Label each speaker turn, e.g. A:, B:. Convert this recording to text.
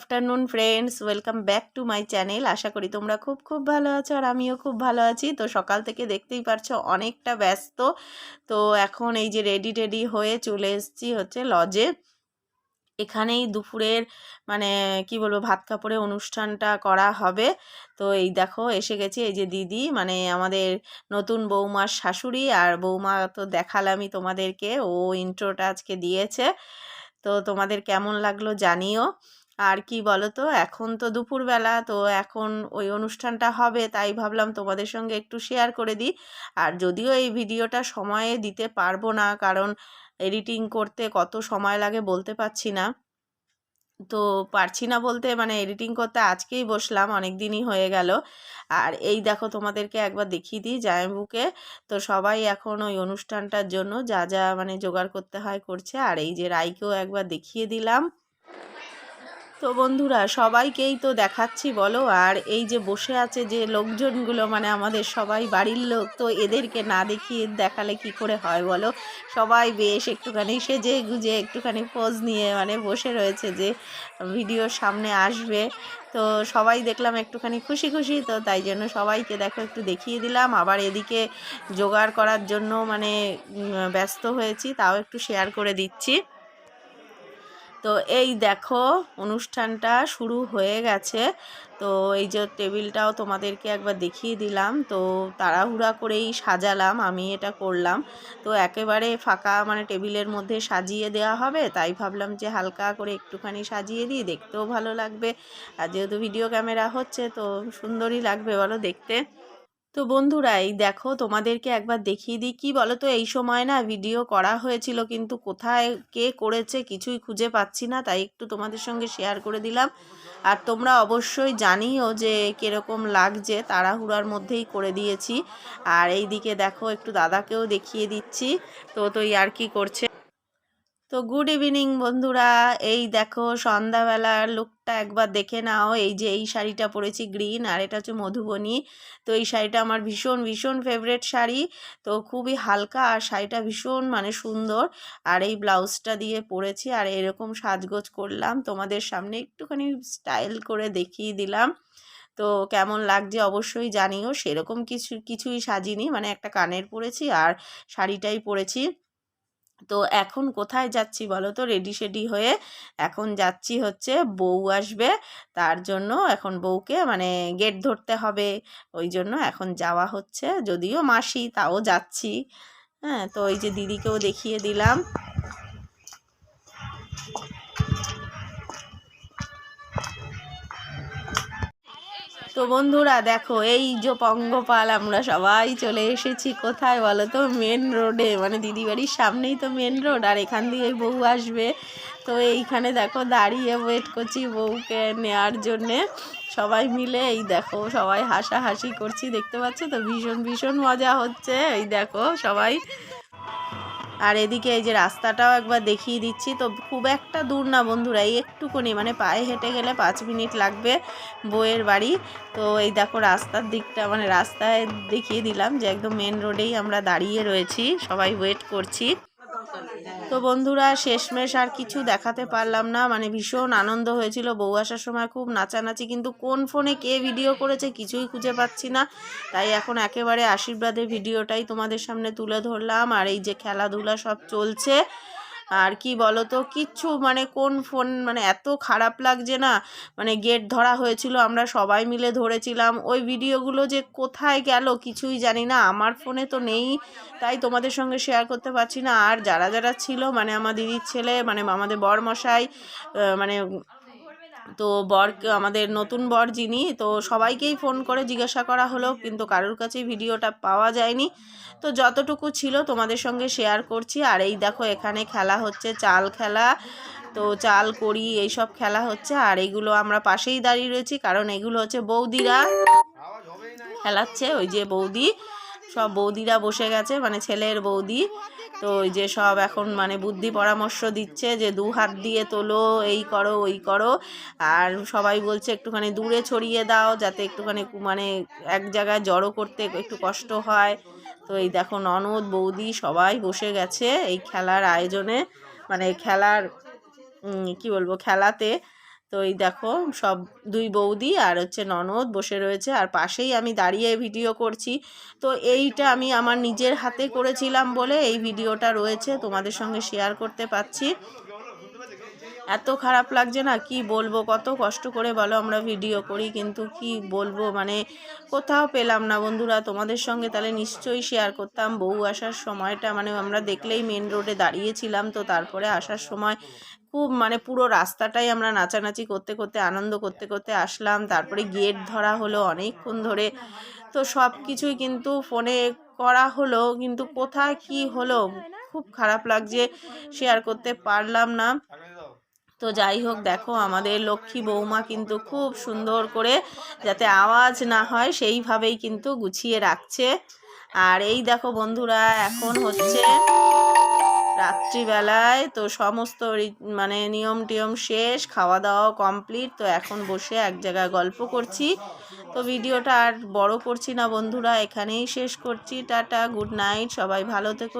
A: Afternoon friends welcome back to my channel আশা করি তোমরা খুব খুব ভালো আছো আর আমিও খুব ভালো আছি। তো সকাল থেকে দেখতেই পারছ অনেকটা ব্যস্ত। তো এখন এই যে রেডি টেডি হয়ে চলে এসেছি হচ্ছে লজে এখানেই দুপুরের মানে কি বলব, ভাত কাপড়ে অনুষ্ঠানটা করা হবে। তো এই দেখো, এসে গেছি এই যে দিদি মানে আমাদের নতুন বৌমার শাশুড়ি। আর বৌমা তো দেখালামই তোমাদেরকে, ও ইন্ট্রোটা আজকে দিয়েছে। তো তোমাদের কেমন লাগল জানিও। আর কি বলো তো এখন তো দুপুরবেলা, তো এখন ওই অনুষ্ঠানটা হবে, তাই ভাবলাম তোমাদের সঙ্গে একটু শেয়ার করে দিই। আর যদিও এই ভিডিওটা সময়ে দিতে পারব না, কারণ এডিটিং করতে কত সময় লাগে বলতে পারছি না। তো পারছি না বলতে মানে এডিটিং করতে আজকেই বসলাম অনেক দিনই হয়ে গেল। আর এই দেখো তোমাদেরকে একবার দেখিয়ে দিই জায়ম্বুকে তো সবাই এখন ওই অনুষ্ঠানটার জন্য যা যা মানে জোগাড় করতে হয় করছে। আর এই যে রাইকেও একবার দেখিয়ে দিলাম। তো বন্ধুরা, সবাইকেই তো দেখাচ্ছি, বলো। আর এই যে বসে আছে যে লোকজনগুলো মানে আমাদের সবাই বাড়ির লোক, তো এদেরকে না দেখিয়ে দেখালে কি করে হয়, বলো? সবাই বেশ একটুখানি সেজে গুজে একটুখানি পোজ নিয়ে মানে বসে রয়েছে যে ভিডিওর সামনে আসবে। তো সবাই দেখলাম একটুখানি খুশি খুশি, তো তাই জন্য সবাইকে দেখো একটু দেখিয়ে দিলাম। আবার এদিকে জোগাড় করার জন্য মানে ব্যস্ত হয়েছি, তাও একটু শেয়ার করে দিচ্ছি। তো এই দেখো অনুষ্ঠানটা শুরু হয়ে গেছে। তো এই যে টেবিলটাও তোমাদেরকে একবার দেখিয়ে দিলাম। তো তাড়াহুড়া করেই সাজালাম, আমি এটা করলাম। তো একেবারে ফাঁকা মানে টেবিলের মধ্যে সাজিয়ে দেওয়া হবে, তাই ভাবলাম যে হালকা করে একটুখানি সাজিয়ে দিই, দেখতেও ভালো লাগবে। আর যেহেতু ভিডিও ক্যামেরা হচ্ছে, তো সুন্দরই লাগবে, বলো দেখতে। তো বন্ধুরা এই দেখো তোমাদেরকে একবার দেখিয়ে দিই, কী বলো তো এই সময় না ভিডিও করা হয়েছিল কিন্তু কোথায় কে করেছে কিছুই খুঁজে পাচ্ছি না, তাই একটু তোমাদের সঙ্গে শেয়ার করে দিলাম। আর তোমরা অবশ্যই জানিও যে কীরকম লাগছে, তাড়াহুড়ার মধ্যেই করে দিয়েছি। আর এই দিকে দেখো একটু দাদাকেও দেখিয়ে দিচ্ছি, তো তো আর কি করছে। তো গুড ইভিনিং বন্ধুরা। এই দেখো সন্ধ্যাবেলার লুকটা একবার দেখে নাও। এই যে এই শাড়িটা পরেছি গ্রিন আর এটা হচ্ছে মধুবনী। তো এই শাড়িটা আমার ভীষণ ভীষণ ফেভারেট শাড়ি। তো খুবই হালকা আর শাড়িটা ভীষণ মানে সুন্দর। আর এই ব্লাউজটা দিয়ে পরেছি আর এরকম সাজগোজ করলাম। তোমাদের সামনে একটুখানি স্টাইল করে দেখিয়ে দিলাম। তো কেমন লাগছে অবশ্যই জানিও। সেরকম কিছু, কিছুই সাজিনি। মানে একটা কানের পরেছি আর শাড়িটাই পরেছি। তো এখন কোথায় যাচ্ছি বলো তো? রেডি শেডি হয়ে এখন যাচ্ছি হচ্ছে বউ আসবে। তার জন্য এখন বউকে মানে গেট ধরতে হবে। ওই জন্য এখন যাওয়া হচ্ছে। যদিও মাসি তাও যাচ্ছি। হ্যাঁ তো ওই যে দিদিকেও দেখিয়ে দিলাম। তো বন্ধুরা দেখো, এই যে পঙ্গপাল, আমরা সবাই চলে এসেছি কোথায় বলো তো মেন রোডে মানে দিদি বাড়ির সামনেই তো মেন রোড আর এখান দিয়ে বউ আসবে। তো এইখানে দেখো, দাঁড়িয়ে ওয়েট করছি বউকে নেওয়ার জন্যে। সবাই মিলে এই দেখো, সবাই হাসাহাসি করছি, দেখতে পাচ্ছ তো? ভীষণ ভীষণ মজা হচ্ছে, এই দেখো সবাই। আর এদিকে এই যে রাস্তাটাও একবার দেখিয়ে দিচ্ছি। তো খুব একটা দূর না বন্ধুরা, এই একটুকুনি মানে পায়ে হেঁটে গেলে পাঁচ মিনিট লাগবে বইয়ের বাড়ি। তো এই দেখো রাস্তার দিকটা মানে রাস্তায় দেখিয়ে দিলাম যে একদম মেন রোডেই আমরা দাঁড়িয়ে রয়েছি, সবাই ওয়েট করছি। তো বন্ধুরা, শেষমেশ আর কিছু দেখাতে পারলাম না। মানে ভীষণ আনন্দ হয়েছিল। বউ আসার সময় খুব নাচানাচি, কিন্তু কোন ফোনে কে ভিডিও করেছে কিছুই খুঁজে পাচ্ছি না। তাই এখন একেবারে আশীর্বাদের ভিডিওটাই তোমাদের সামনে তুলে ধরলাম। আর এই যে খেলাধুলা সব চলছে আর কি বলো তো কিচ্ছু মানে কোন ফোন মানে এত খারাপ লাগছে না? মানে গেট ধরা হয়েছিল, আমরা সবাই মিলে ধরেছিলাম। ওই ভিডিওগুলো যে কোথায় গেল কিছুই জানি না। আমার ফোনে তো নেই, তাই তোমাদের সঙ্গে শেয়ার করতে পারছি না। আর যারা যারা ছিল মানে আমার দিদির ছেলে মানে আমাদের বর মশাই মানে তো বর আমাদের নতুন বর যিনি, তো সবাইকেই ফোন করে জিজ্ঞাসা করা হলো, কিন্তু কারোর কাছেই ভিডিওটা পাওয়া যায়নি। তো যতটুকু ছিল তোমাদের সঙ্গে শেয়ার করছি। আর এই দেখো, এখানে খেলা হচ্ছে, চাল খেলা, তো চাল করি এইসব খেলা হচ্ছে। আর এইগুলো আমরা পাশেই দাঁড়িয়ে রয়েছি, কারণ এগুলো হচ্ছে বৌদিরা খেলাচ্ছে, ওই যে বৌদি। সব বৌদিরা বসে গেছে মানে ছেলের বৌদি। তো ওই যে সব এখন মানে বুদ্ধি পরামর্শ দিচ্ছে যে দু হাত দিয়ে তোলো, এই করো, ওই করো। আর সবাই বলছে একটুখানি দূরে ছড়িয়ে দাও যাতে একটুখানি মানে এক জায়গায় জড়ো করতে একটু কষ্ট হয়। তো এই দেখো ননদ, বৌদি সবাই বসে গেছে এই খেলার আয়োজনে। মানে খেলার কি বলব, খেলাতে। তো এই দেখো, সব দুই বৌদি আর হচ্ছে ননদ বসে রয়েছে আর পাশেই আমি দাঁড়িয়ে ভিডিও করছি। তো এইটা আমি আমার নিজের হাতে করেছিলাম বলে এই ভিডিওটা রয়েছে, তোমাদের সঙ্গে শেয়ার করতে পারছি এত খারাপ লাগছে না, কি বলব, কত কষ্ট করে বলো আমরা ভিডিও করি, কিন্তু কি বলব মানে কোথাও পেলাম না বন্ধুরা, তোমাদের সঙ্গে তাহলে নিশ্চয়ই শেয়ার করতাম। বউ আসার সময়টা মানে আমরা দেখলেই মেন রোডে দাঁড়িয়েছিলাম, তো তারপরে আসার সময় খুব মানে পুরো রাস্তাটাই আমরা নাচানাচি করতে করতে, আনন্দ করতে করতে আসলাম। তারপরে গেট ধরা হলো অনেকক্ষণ ধরে। তো সব কিছুই কিন্তু ফোনে করা হলো, কিন্তু কোথায় কি হলো খুব খারাপ লাগছে শেয়ার করতে পারলাম না। তো যাই হোক, দেখো আমাদের লক্ষ্মী বৌমা কিন্তু খুব সুন্দর করে যাতে আওয়াজ না হয়, সেইভাবেই কিন্তু গুছিয়ে রাখছে। আর এই দেখো বন্ধুরা, এখন হচ্ছে রাত্রিবেলায় তো সমস্ত মানে নিয়ম টিয়ম শেষ খাওয়া দাওয়া কমপ্লিট তো এখন বসে এক জায়গায় গল্প করছি। তো ভিডিওটা আর বড় করছি না বন্ধুরা, এখানেই শেষ করছি। টাটা গুড নাইট সবাই ভালো থেকো।